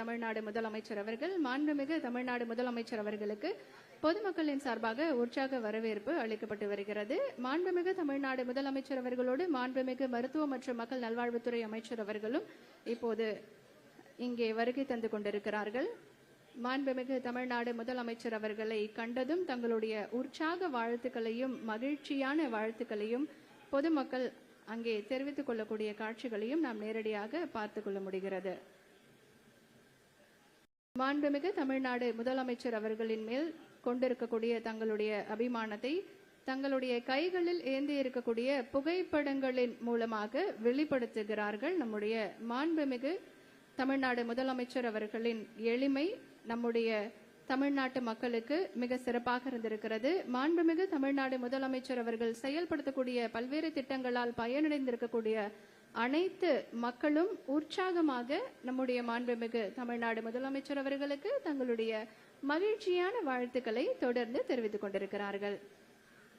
தமிழ்நாடு முதலமைச்சர் அவர்கள் மாண்புமிகு தமிழ்நாடு முதலமைச்சர் அவர்களுக்கு பொதுமக்களின் சார்பாக உற்சாக வரவேற்பு அளிக்கப்பட்டு வருகிறது. மாண்புமிகு தமிழ்நாடு முதலமைச்சர் அவர்களோடு மாண்புமிகு மருத்துவ மற்றும் மக்கள் நல்வாழ்வுத்துறை அமைச்சர் அவர்களும் இப்போது இங்கே வருகை தந்து கொண்டிருக்கிறார்கள். மாண்புமிகு தமிழ்நாடு முதலமைச்சர் அவர்களை கண்டதும் தங்களுடைய உற்சாக வாழ்த்துக்களையும் மகிழ்ச்சியான வாழ்த்துக்களையும் பொதுமக்கள் அங்கே தெரிவித்துக் கொள்ளக்கூடிய காட்சிகளையும் நாம் நேரடியாக பார்த்து கொள்ள முடிகிறது. மாண்புமிகு தமிழ்நாடு முதலமைச்சர் அவர்களின் மேல் கொண்டிருக்கக்கூடிய தங்களுடைய அபிமானத்தை தங்களுடைய கைகளில் ஏந்தி இருக்கக்கூடிய புகைப்படங்களின் மூலமாக வெளிப்படுத்துகிறார்கள் நம்முடைய மாண்புமிகு தமிழ்நாடு முதலமைச்சர் அவர்களின் எளிமை நம்முடைய தமிழ்நாட்டு மக்களுக்கு மிக சிறப்பாக இருந்திருக்கிறது. மாண்புமிகு தமிழ்நாடு முதலமைச்சர் அவர்கள் செயல்படுத்தக்கூடிய பல்வேறு திட்டங்களால் பயனடைந்திருக்கக்கூடிய அனைத்து மக்களும் உற்சாகமாக நம்முடைய மாண்புமிகு தமிழ்நாடு முதலமைச்சர் அவர்களுக்கு தங்களுடைய மகிழ்ச்சியான வாழ்த்துக்களை தொடர்ந்து தெரிவித்துக் கொண்டிருக்கிறார்கள்.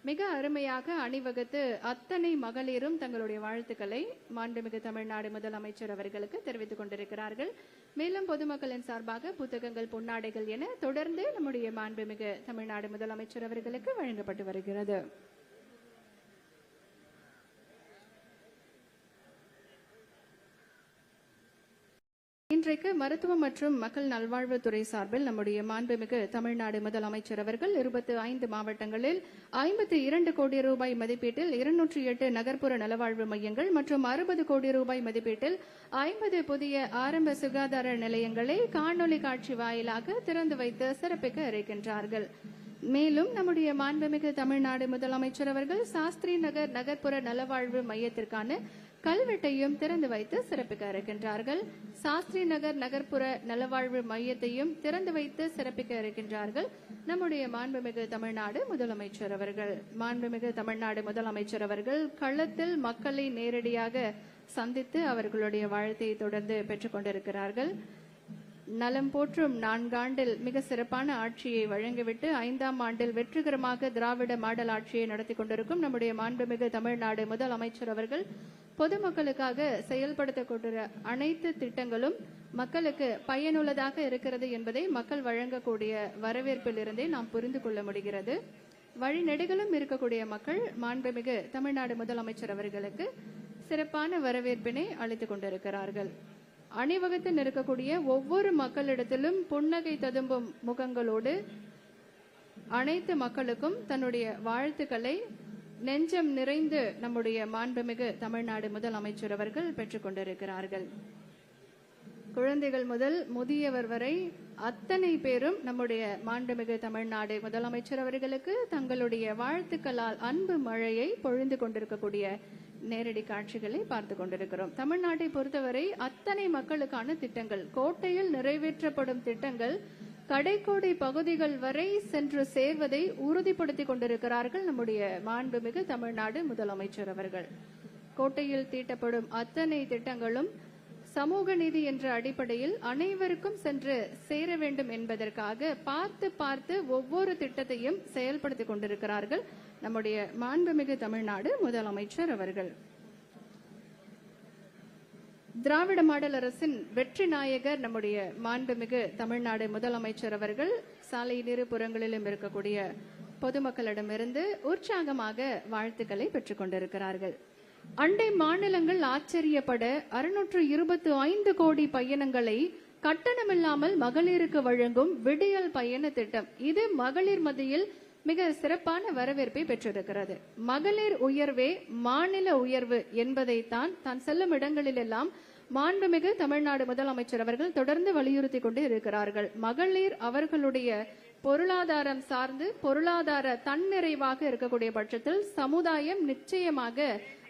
மிக அருமையாக அணிவகுத்து அத்தனை மகளிரும் தங்களுடைய வாழ்த்துக்களை மாண்புமிகு தமிழ்நாடு முதலமைச்சர் அவர்களுக்கு தெரிவித்துக் கொண்டிருக்கிறார்கள். மேலும் பொதுமக்களின் சார்பாக புத்தகங்கள் பொன்னாடைகள் என தொடர்ந்து நம்முடைய மாண்புமிகு தமிழ்நாடு முதலமைச்சர் அவர்களுக்கு வழங்கப்பட்டு வருகிறது. இன்றைக்கு மருத்துவ மற்றும் மக்கள் நல்வாழ்வுத்துறை சார்பில் நம்முடைய மாண்புமிகு தமிழ்நாடு முதலமைச்சர் அவர்கள் இருபத்தி ஐந்து மாவட்டங்களில் ஐம்பத்தி இரண்டு கோடி ரூபாய் மதிப்பீட்டில் இருநூற்றி எட்டு நகர்ப்புற நலவாழ்வு மையங்கள் மற்றும் அறுபது கோடி ரூபாய் மதிப்பீட்டில் ஐம்பது புதிய ஆரம்ப சுகாதார நிலையங்களை காணொலி காட்சி வாயிலாக திறந்து வைத்து சிறப்பிக்க இருக்கின்றார்கள். மேலும் நம்முடைய மாண்புமிகு தமிழ்நாடு முதலமைச்சர் அவர்கள் சாஸ்திரி நகர் நகர்ப்புற நலவாழ்வு மையத்திற்கான கல்வெட்டையும் திறந்து வைத்து சிறப்பிக்க இருக்கின்றார்கள். சாஸ்திரி நகர் நகர்ப்புற நலவாழ்வு மையத்தையும் திறந்து வைத்து சிறப்பிக்க இருக்கின்றார்கள். நம்முடைய மாண்புமிகு தமிழ்நாடு முதலமைச்சர் அவர்கள். மாண்புமிகு தமிழ்நாடு முதலமைச்சர் அவர்கள் களத்தில் மக்களை நேரடியாக சந்தித்து அவர்களுடைய வாழ்த்தை தொடர்ந்து பெற்றுக் கொண்டிருக்கிறார்கள். நலம் போற்றும் நான்காண்டில் மிக சிறப்பான ஆட்சியை வழங்கிவிட்டு ஐந்தாம் ஆண்டில் வெற்றிகரமாக திராவிட மாடல் ஆட்சியை நடத்தி கொண்டிருக்கும் நம்முடைய மாண்புமிகு தமிழ்நாடு முதலமைச்சர் அவர்கள் பொதுமக்களுக்காக செயல்படுத்தக்கூடிய அனைத்து திட்டங்களும் மக்களுக்கு பயனுள்ளதாக இருக்கிறது என்பதை மக்கள் வழங்கக்கூடிய வரவேற்பில் இருந்தே நாம் புரிந்து கொள்ள முடிகிறது. வழிநெடுகளும் இருக்கக்கூடிய மக்கள் மாண்புமிகு தமிழ்நாடு முதலமைச்சர் அவர்களுக்கு சிறப்பான வரவேற்பினை அளித்துக் கொண்டிருக்கிறார்கள். அணிவகுத்து நிற்கக்கூடிய ஒவ்வொரு மக்களிடத்திலும் புன்னகை ததும்பும் முகங்களோடு அனைத்து மக்களுக்கும் தன்னுடைய வாழ்த்துக்களை நெஞ்சம் நிறைந்து நம்முடைய மாண்புமிகு தமிழ்நாடு முதலமைச்சர் அவர்கள் பெற்றுக் கொண்டிருக்கிறார்கள் குழந்தைகள் முதல் முதியவர் வரை அத்தனை பேரும் நம்முடைய மாண்புமிகு தமிழ்நாடு முதலமைச்சர் அவர்களுக்கு தங்களுடைய வாழ்த்துக்களால் அன்பு மழையை பொழிந்து கொண்டிருக்கக்கூடிய நேரடி காட்சிகளை பார்த்து கொண்டிருக்கிறோம். தமிழ்நாட்டை பொறுத்தவரை அத்தனை மக்களுக்கான திட்டங்கள் கோட்டையில் நிறைவேற்றப்படும் திட்டங்கள் கடைக்கோடி பகுதிகள் வரை சென்று சேர்வதை உறுதிப்படுத்திக் கொண்டிருக்கிறார்கள் நம்முடைய மாண்புமிகு தமிழ்நாடு முதலமைச்சர் அவர்கள். கோட்டையில் தீட்டப்படும் அத்தனை திட்டங்களும் சமூக நீதி என்ற அடிப்படையில் அனைவருக்கும் சென்று சேர வேண்டும் என்பதற்காக பார்த்து பார்த்து ஒவ்வொரு திட்டத்தையும் செயல்படுத்திக் கொண்டிருக்கிறார்கள் நம்முடைய மாண்புமிகு தமிழ்நாடு முதலமைச்சர் அவர்கள். திராவிட மாடல் அரசின் வெற்றி நாயகர் நம்முடைய மாண்புமிகு தமிழ்நாடு முதலமைச்சர் அவர்கள் சாலையின் இரு புறங்களிலும் இருக்கக்கூடிய பொதுமக்களிடமிருந்து உற்சாகமாக வாழ்த்துக்களை பெற்றுக் கொண்டிருக்கிறார்கள். அண்டை மாநிலங்கள் ஆச்சரியப்பட அறுநூற்று இருபத்து ஐந்து கோடி பயணங்களை கட்டணமில்லாமல் மகளிருக்கு வழங்கும் விடியல் பயண திட்டம். இது மகளிர் மத்தியில் மிக சிறப்பான வரவேற்பை பெற்றிருக்கிறது. மகளிர் உயர்வே மாநில உயர்வு என்பதைத்தான் தான் செல்லும் இடங்களிலெல்லாம் மாண்புமிகு தமிழ்நாடு முதலமைச்சர் அவர்கள் தொடர்ந்து வலியுறுத்தி கொண்டு இருக்கிறார்கள். மகளிர் அவர்களுடைய பொருளாதாரம் சார்ந்து பொருளாதார தன்னிறைவாக இருக்கக்கூடிய பட்சத்தில் சமுதாயம் நிச்சயமாக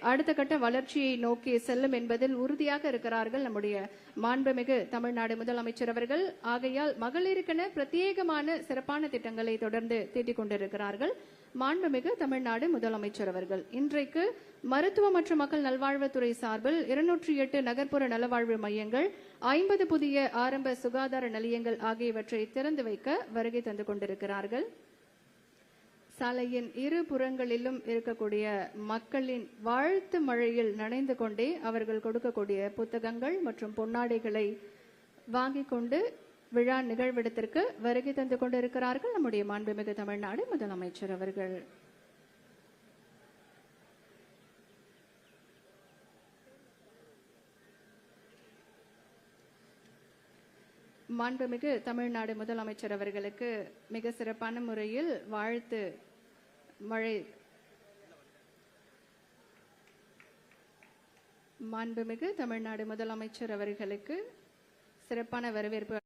அடுத்த கட்ட வளர்ச்சியை நோக்கி செல்லும் என்பதில் உறுதியாக இருக்கிறார்கள் நம்முடைய மாண்புமிகு தமிழ்நாடு முதலமைச்சர் அவர்கள். ஆகையால் மகளிருக்கென பிரத்யேகமான சிறப்பான திட்டங்களை தொடர்ந்து தீட்டிக் கொண்டிருக்கிறார்கள் மாண்புமிகு தமிழ்நாடு முதலமைச்சர் அவர்கள். இன்றைக்கு மருத்துவ மற்றும் மக்கள் நல்வாழ்வுத்துறை சார்பில் இருநூற்றி எட்டு நகர்ப்புற நலவாழ்வு மையங்கள் ஐம்பது புதிய ஆரம்ப சுகாதார நிலையங்கள் ஆகியவற்றை திறந்து வைக்க வருகை தந்து கொண்டிருக்கிறார்கள். சாலையின் இரு புறங்களிலும் இருக்கக்கூடிய மக்களின் வாழ்த்து மழையில் நனைந்து கொண்டே அவர்கள் கொடுக்கக்கூடிய புத்தகங்கள் மற்றும் பொன்னாடைகளை வாங்கிக் கொண்டு விழா நிகழ்விடத்திற்கு வருகை தந்து கொண்டிருக்கிறார்கள். நம்முடைய மாண்புமிகு தமிழ்நாடு முதலமைச்சர் அவர்கள். மாண்புமிகு தமிழ்நாடு முதலமைச்சர் அவர்களுக்கு மிக சிறப்பான முறையில் வாழ்த்து மழை மாண்புமிகு தமிழ்நாடு முதலமைச்சர் அவர்களுக்கு சிறப்பான வரவேற்பு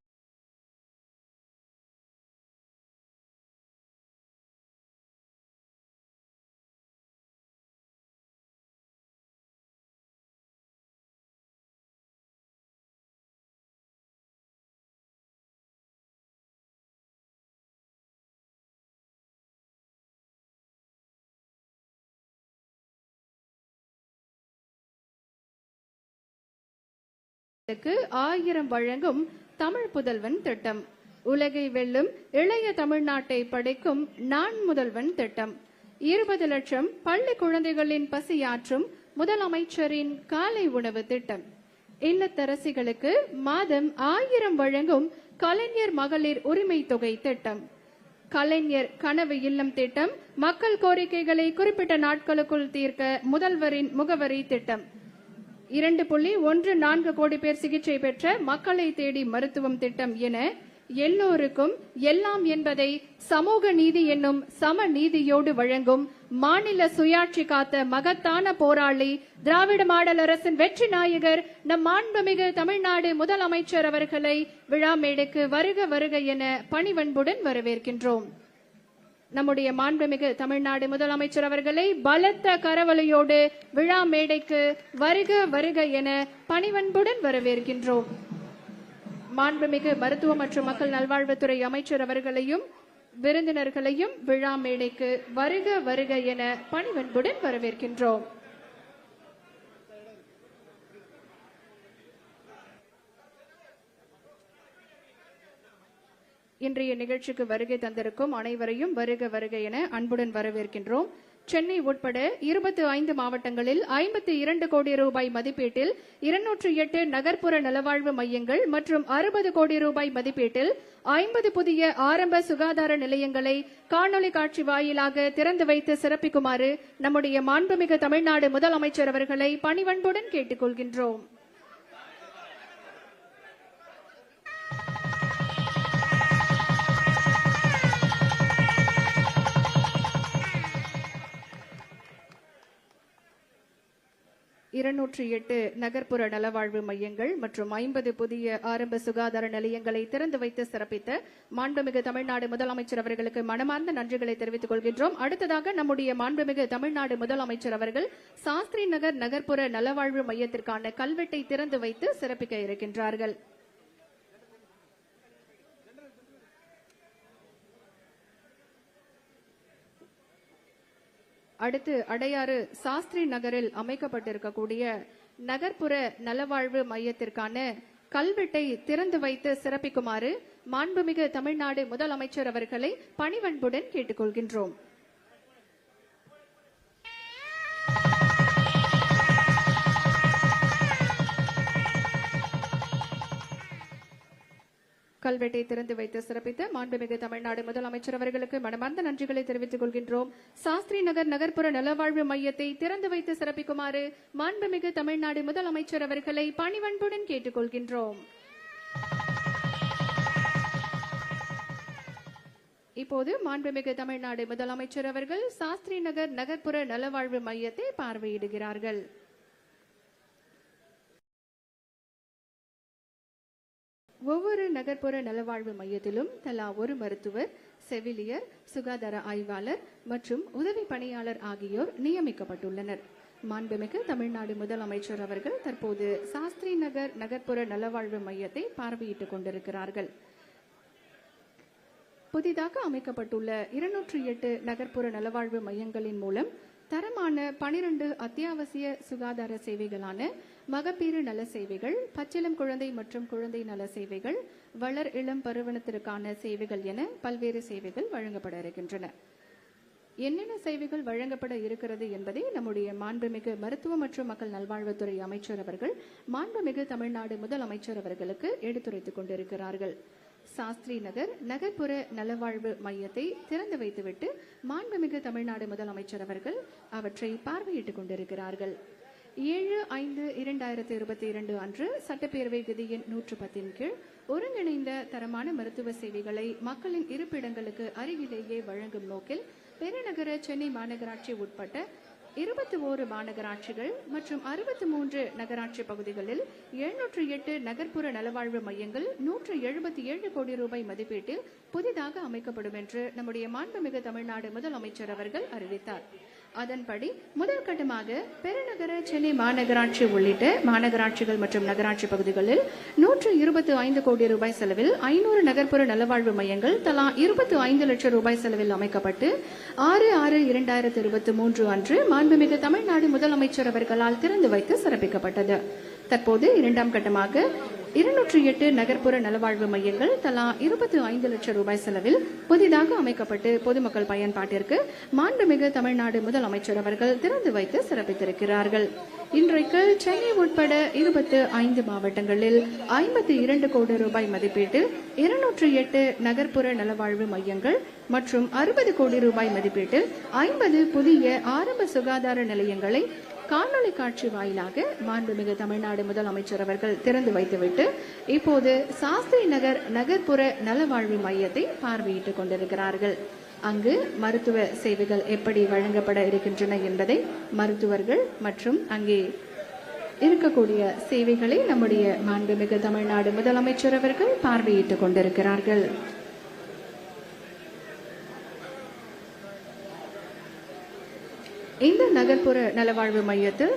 க்கு ஆயிரம் வழங்கும் தமிழ் புதல்வன் திட்டம். உலகை வெல்லும் இளைய தமிழ்நாட்டை படைக்கும் நான் முதல்வன் திட்டம். இருபது லட்சம் பள்ளி குழந்தைகளின் பசியாற்றும் முதலமைச்சரின் காலை உணவு திட்டம். இல்லத்தரசிகளுக்கு மாதம் ஆயிரம் வழங்கும் கலைஞர் மகளிர் உரிமை தொகை திட்டம். கலைஞர் கனவு இல்லம் திட்டம் மக்கள் கோரிக்கைகளை குறிப்பிட்ட நாட்களுக்குள் தீர்க்க முதல்வரின் முகவரி திட்டம். இரண்டு புள்ளி ஒன்று நான்கு கோடி பேர் சிகிச்சை பெற்ற மக்களை தேடி மருத்துவம் திட்டம் என எல்லோருக்கும் எல்லாம் என்பதை சமூக நீதி என்னும் சம நீதியோடு வழங்கும் மாநில சுயாட்சி காத்த மகத்தான போராளி திராவிட மாடல் அரசின் வெற்றி நாயகர் நம் மாண்புமிகு தமிழ்நாடு முதலமைச்சர் அவர்களை விழா மேடைக்கு வருக வருக என பணிவன்புடன் வரவேற்கின்றோம். நம்முடைய மாண்புமிகு தமிழ்நாடு முதலமைச்சர் அவர்களை பலத்த கரவலையோடு விழா மேடைக்கு வருக வருக என பணிவன்புடன் வரவேற்கின்றோம். மாண்புமிகு மருத்துவ மற்றும் மக்கள் நல்வாழ்வுத்துறை அமைச்சர் அவர்களையும் விருந்தினர்களையும் விழா மேடைக்கு வருக வருக என பணிவன்புடன் வரவேற்கின்றோம். இன்றைய நிகழ்ச்சிக்கு வருகை தந்திருக்கும் அனைவரையும் வருக வருக என அன்புடன் வரவேற்கின்றோம். சென்னை உட்பட இருபத்தி ஐந்து மாவட்டங்களில் ஐம்பத்தி இரண்டு கோடி ரூபாய் மதிப்பீட்டில் இருநூற்றி எட்டு நகர்ப்புற நலவாழ்வு மையங்கள் மற்றும் அறுபது கோடி ரூபாய் மதிப்பீட்டில் ஐம்பது புதிய ஆரம்ப சுகாதார நிலையங்களை காணொலி காட்சி வாயிலாக திறந்து வைத்து சிறப்பிக்குமாறு நம்முடைய மாண்புமிகு தமிழ்நாடு முதலமைச்சர் அவர்களை பணிவன்புடன் கேட்டுக்கொள்கின்றோம். இருநூற்றி எட்டு நகர்ப்புற நலவாழ்வு மையங்கள் மற்றும் ஐம்பது புதிய ஆரம்ப சுகாதார நிலையங்களை திறந்து வைத்து சிறப்பித்த மாண்புமிகு தமிழ்நாடு முதலமைச்சர் அவர்களுக்கு மனமார்ந்த நன்றிகளை தெரிவித்துக் கொள்கின்றோம். அடுத்ததாக நம்முடைய மாண்புமிகு தமிழ்நாடு முதலமைச்சர் அவர்கள் சாஸ்திரி நகர் நகர்ப்புற நலவாழ்வு மையத்திற்கான கல்வெட்டை திறந்து வைத்து சிறப்பிக்க இருக்கின்றார்கள். அடுத்து அடையாறு சாஸ்திரி நகரில் அமைக்கப்பட்டிருக்கக்கூடிய நகர்ப்புற நலவாழ்வு மையத்திற்கான கல்வெட்டை திறந்து வைத்து சிறப்பிக்குமாறு மாண்புமிகு தமிழ்நாடு முதலமைச்சர் அவர்களை பணிவன்புடன் கேட்டுக்கொள்கின்றோம். கல்வெட்டை திறந்து வைத்து சிறப்பித்த மாண்புமிகு தமிழ்நாடு முதலமைச்சர் அவர்களுக்கு மனமார்ந்த நன்றிகளை தெரிவித்துக் கொள்கின்றோம். சாஸ்திரி நகர் நகர்ப்புற நலவாழ்வு மையத்தை திறந்து வைத்து சிறப்பிக்குமாறு மாண்புமிகு தமிழ்நாடு முதலமைச்சர் அவர்களை பணிவன்புடன் கேட்டுக்கொள்கின்றோம். இப்போது மாண்புமிகு தமிழ்நாடு முதலமைச்சர் அவர்கள் சாஸ்திரி நகர் நகர்ப்புற நலவாழ்வு மையத்தை பார்வையிடுகிறார்கள். ஒவ்வொரு நகர்ப்புற நலவாழ்வு மையத்திலும் தலா ஒரு மருத்துவர் செவிலியர் சுகாதார ஆய்வாளர் மற்றும் உதவி பணியாளர் ஆகியோர் நியமிக்கப்பட்டுள்ளனர். மாண்புமிகு தமிழ்நாடு முதலமைச்சர் அவர்கள் தற்போது சாஸ்திரி நகர் நகர்ப்புற நலவாழ்வு மையத்தை பார்வையிட்டுக் கொண்டிருக்கிறார்கள். புதிதாக அமைக்கப்பட்டுள்ள இருநூற்றி எட்டு நகர்ப்புற நலவாழ்வு மையங்களின் மூலம் தரமான பனிரெண்டு அத்தியாவசிய சுகாதார சேவைகளான மகப்பேறு நல சேவைகள் பச்சிளம் குழந்தை மற்றும் குழந்தை நல சேவைகள் வளர் இளம் பருவனத்திற்கான சேவைகள் என பல்வேறு சேவைகள் வழங்கப்பட இருக்கின்றன. என்னென்ன சேவைகள் வழங்கப்பட இருக்கிறது என்பதை நம்முடைய மாண்புமிகு மருத்துவ மற்றும் மக்கள் நல்வாழ்வுத்துறை அமைச்சர் அவர்கள் மாண்புமிகு தமிழ்நாடு முதலமைச்சர் அவர்களுக்கு எடுத்துரைத்துக் கொண்டிருக்கிறார்கள். சாஸ்திரி நகர் நகர்ப்புற நலவாழ்வு மையத்தை திறந்து வைத்துவிட்டு மாண்புமிகு தமிழ்நாடு முதலமைச்சர் அவர்கள் அவற்றை பார்வையிட்டுக் கொண்டிருக்கிறார்கள். ஏழு ஐந்து இரண்டாயிரத்தி இருபத்தி இரண்டு அன்று சட்டப்பேரவை விதியின் நூற்று பத்தின் கீழ் ஒருங்கிணைந்த தரமான மருத்துவ சேவைகளை மக்களின் இருப்பிடங்களுக்கு அருகிலேயே வழங்கும் நோக்கில் பெருநகர சென்னை மாநகராட்சி உட்பட்ட இருபத்தி ஓரு மாநகராட்சிகள் மற்றும் அறுபத்தி மூன்று நகராட்சி பகுதிகளில் எழுநூற்று எட்டு நகர்ப்புற நலவாழ்வு மையங்கள் நூற்று எழுபத்தி ஏழு கோடி ரூபாய் மதிப்பீட்டில் புதிதாக அமைக்கப்படும் என்று நம்முடைய மாண்புமிகு தமிழ்நாடு முதலமைச்சர் அவர்கள் அறிவித்தார். அதன்படி முதல் கட்டமாக பெருநகர சென்னை மாநகராட்சி உள்ளிட்ட மாநகராட்சிகள் மற்றும் நகராட்சி பகுதிகளில் நூற்று இருபத்தி ஐந்து கோடி ரூபாய் செலவில் ஐநூறு நகர்ப்புற நலவாழ்வு மையங்கள் தலா இருபத்தி ஐந்து லட்சம் ரூபாய் செலவில் அமைக்கப்பட்டு ஆறு ஆறு இரண்டாயிரத்தி இருபத்தி மூன்று அன்று மாண்புமிகு தமிழ்நாடு முதலமைச்சர் அவர்களால் திறந்து வைத்து சிறப்பிக்கப்பட்டது. தற்போது இரண்டாம் கட்டமாக இருநூற்றி எட்டு நகர்ப்புற நலவாழ்வு மையங்கள் தலா இருபத்தி ஐந்து லட்சம் ரூபாய் செலவில் புதிதாக அமைக்கப்பட்டு பொதுமக்கள் பயன்பாட்டிற்கு மாண்புமிகு தமிழ்நாடு முதலமைச்சர் அவர்கள் திறந்து வைத்து சிறப்பித்திருக்கிறார்கள். இன்றைக்கு சென்னை உட்பட இருபத்து ஐந்து மாவட்டங்களில் ஐம்பத்தி இரண்டு கோடி ரூபாய் மதிப்பீட்டில் இருநூற்றி எட்டு நகர்ப்புற நலவாழ்வு மையங்கள் மற்றும் அறுபது கோடி ரூபாய் மதிப்பீட்டில் ஐம்பது புதிய ஆரம்ப சுகாதார நிலையங்களை காணொலி காட்சி வாயிலாக மாண்புமிகு தமிழ்நாடு முதலமைச்சர் அவர்கள் திறந்து வைத்துவிட்டு இப்போது சாஸ்திரி நகர் நகர்ப்புற நலவாழ்வு மையத்தை பார்வையிட்டுக் கொண்டிருக்கிறார்கள். அங்கு மருத்துவ சேவைகள் எப்படி வழங்கப்பட இருக்கின்றன என்பதை மருத்துவர்கள் மற்றும் அங்கே இருக்கக்கூடிய சேவைகளை நம்முடைய மாண்புமிகு தமிழ்நாடு முதலமைச்சர் அவர்கள் பார்வையிட்டுக் கொண்டிருக்கிறார்கள். இந்த நகர்ப்புற நலவாழ்வு மையத்தில்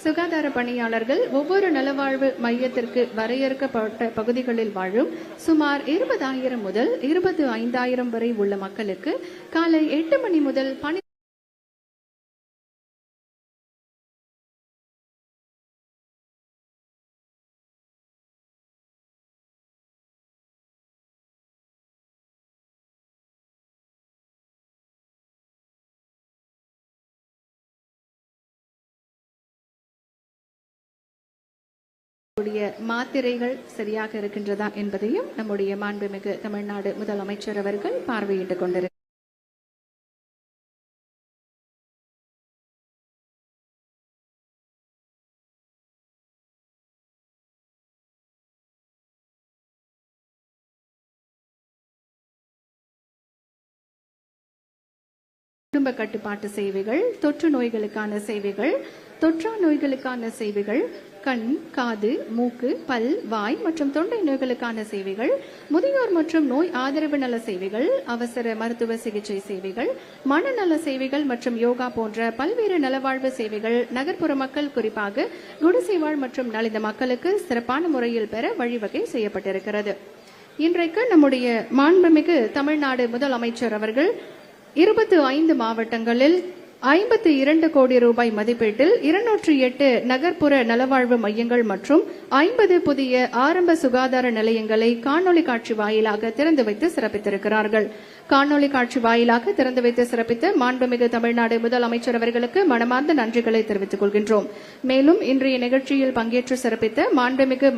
சுகாதார பணியாளர்கள் ஒவ்வொரு நலவாழ்வு மையத்திற்கு வரையறுக்கப்பட்ட பகுதிகளில் வாழும் சுமார் இருபதாயிரம் முதல் இருபது ஐந்தாயிரம் வரை உள்ள மக்களுக்கு காலை எட்டு மணி முதல் பனி கூடிய மாத்திரைகள் சரியாக இருக்கின்றதா என்பதையும் நம்முடைய மாண்புமிகு தமிழ்நாடு முதலமைச்சர் அவர்கள் பார்வையிட்டுக் கொண்டிருக்கிறார் குடும்ப கட்டுப்பாட்டு சேவைகள் தொற்று நோய்களுக்கான சேவைகள் தொற்றா நோய்களுக்கான சேவைகள் கண் காது மூக்கு பல் வாய் மற்றும் தொண்டை நோய்களுக்கான சேவைகள் முதியோர் மற்றும் நோய் ஆதரவு நல சேவைகள் அவசர மருத்துவ சிகிச்சை சேவைகள் மனநல சேவைகள் மற்றும் யோகா போன்ற பல்வேறு நலவாழ்வு சேவைகள் நகர்ப்புற மக்கள் குறிப்பாக குடிசைவாழ் மற்றும் நலிந்த மக்களுக்கு சிறப்பான முறையில் பெற வழிவகை செய்யப்பட்டிருக்கிறது. இன்றைக்கு நம்முடைய மாண்புமிகு தமிழ்நாடு முதலமைச்சர் அவர்கள் இருபத்தி ஐந்து மாவட்டங்களில் ஐம்பத்தி இரண்டு கோடி ரூபாய் மதிப்பீட்டில் இருநூற்றி எட்டு நகர்ப்புற நலவாழ்வு மையங்கள் மற்றும் ஐம்பது புதிய ஆரம்ப சுகாதார நிலையங்களை காணொலி காட்சி வாயிலாக திறந்து வைத்து சிறப்பித்திருக்கிறார்கள். காணொலி காட்சி வாயிலாக திறந்து வைத்து சிறப்பித்த மாண்புமிகு தமிழ்நாடு முதலமைச்சர் அவர்களுக்கு மனமார்ந்த நன்றிகளை தெரிவித்துக் கொள்கின்றோம். மேலும் இன்றைய நிகழ்ச்சியில் பங்கேற்று சிறப்பித்த மாண்புமிகு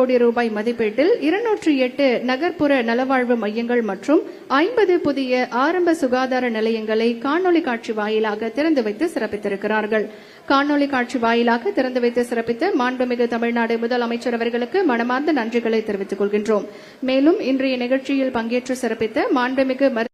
கோடி ரூபாய் மதிப்பீட்டில் இருநூற்றி எட்டு நகர்ப்புற நலவாழ்வு மையங்கள் மற்றும் ஐம்பது புதிய ஆரம்ப சுகாதார நிலையங்களை காணொலி காட்சி வாயிலாக திறந்து வைத்து சிறப்பித்திருக்கிறார்கள். காணொலி காட்சி வாயிலாக திறந்து வைத்து சிறப்பித்த மாண்புமிகு தமிழ்நாடு முதலமைச்சர் அவர்களுக்கு மனமார்ந்த நன்றிகளை தெரிவித்துக் கொள்கின்றோம். மேலும் இன்றைய நிகழ்ச்சியில் பங்கேற்று சிறப்பித்த மாண்புமிகு மருத்துவ